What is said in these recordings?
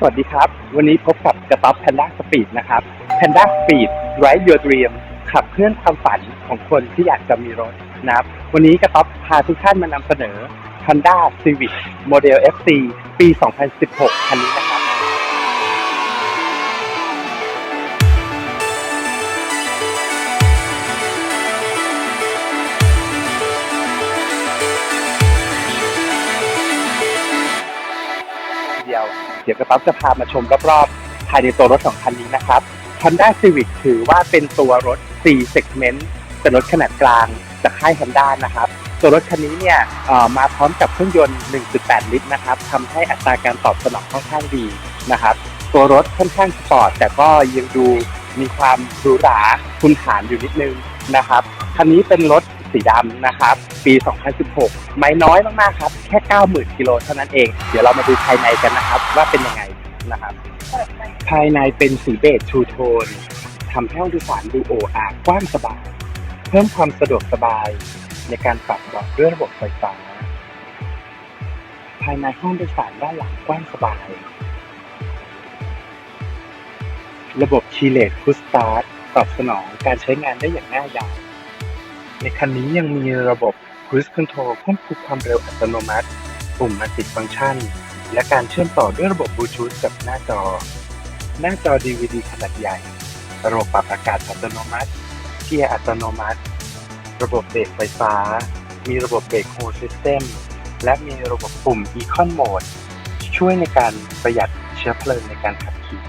สวัสดีครับ วันนี้พบกับกระต๊อบแพนด้าสปีดนะครับแพนด้าสปีดไร d e Your Dream ขับเคลื่อนความฝันของคนที่อยากจะมีรถนะครับ วันนี้กระต๊อบพาทุกท่านมานำเสนอ Honda Civic Model FC ปี 2016 คันนี้นะครับ เดี๋ยวกระต๊อบจะพามาชมรอบๆภายในตัวรถของคันนี้นะครับ Honda Civic ถือว่าเป็นตัวรถ4 segment เป็นรถขนาดกลางจากค่าย Honda นะครับตัวรถคันนี้เนี่ยมาพร้อมกับเครื่องยนต์ 1.8 ลิตรนะครับทำให้อัตราการตอบสนองค่อนข้างดีนะครับ ตัวรถค่อนข้างสปอร์ตแต่ก็ยังดูมีความหรูหราคุณฐานอยู่นิดนึงนะครับ คันนี้เป็นรถ สีดำนะครับ ปี 2016 ไม่น้อยมากๆครับ แค่ 90,000กิโลเท่านั้นเอง เดี๋ยวเรามาดูภายในกันนะครับ ว่าเป็นยังไงนะครับ ภายในเป็นสีเบจทูโทนทำให้ห้องโดยสารดูโออากว้างสบาย เพิ่มความสะดวกสบาย ในการปรับเบาะด้วยระบบไฟฟ้า ภายในห้องโดยสารด้านหลังกว้างสบาย ระบบคีเลตพุสตาร์ตอบสนองการใช้งานได้อย่างง่ายดาย ในคันนี้ยังมีระบบ Cruise Control ควบคุมความเร็วอัตโนมัติปุ่ม Multi-Function และการเชื่อมต่อด้วยระบบบลูทูธกับหน้าจอ หน้าจอ DVD ขนาดใหญ่ ระบบปรับอากาศอัตโนมัติเกียร์อัตโนมัติ ระบบเบรกไฟฟ้า มีระบบเบรกโฮซิสเต็มและมีระบบปุ่ม Econ Mode ช่วยในการประหยัดเชื้อเพลิงในการขับขี่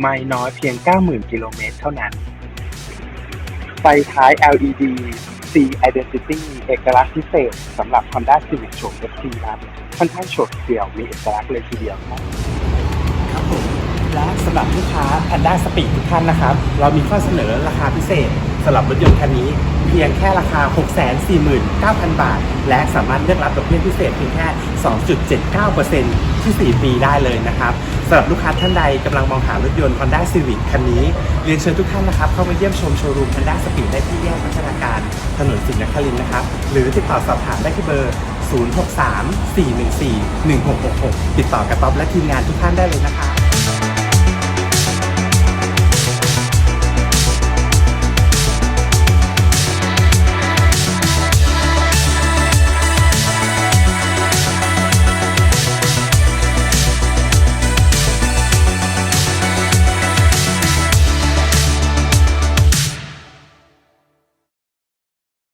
ไม่น้อยเพียง 90,000 กิโลเมตรเท่านั้น ไฟท้าย LED C Identity เอกลักษณ์พิเศษสำหรับ Honda Civic โฉม FC ครับค่อนข้างโฉดเดี่ยวมีเอกลักษณ์เลยทีเดียวครับครับผมและสำหรับลูกค้า Panda Speed ทุกท่านนะครับ เรามีข้อเสนอราคาพิเศษสำหรับรถยนต์คันนี้ เพียงแค่ราคา 649,000 บาท และสามารถเลือกรับดอกเบี้ยพิเศษเพียงแค่ 2.79% ที่ 4 ปีได้เลยนะครับสำหรับลูกค้าท่านใดกำลังมองหารถยนต์ Honda Civic คันนี้ เรียนเชิญทุกท่านนะครับ เข้ามาเยี่ยมชมโชว์รูม Honda Speed ได้ที่แยกพัฒนาการถนนสิงห์นครินทร์นะครับ หรือติดต่อสอบถามได้ที่เบอร์ 063 414 1666 ติดต่อกับต๊อบและทีมงานทุกท่านได้เลยนะครับ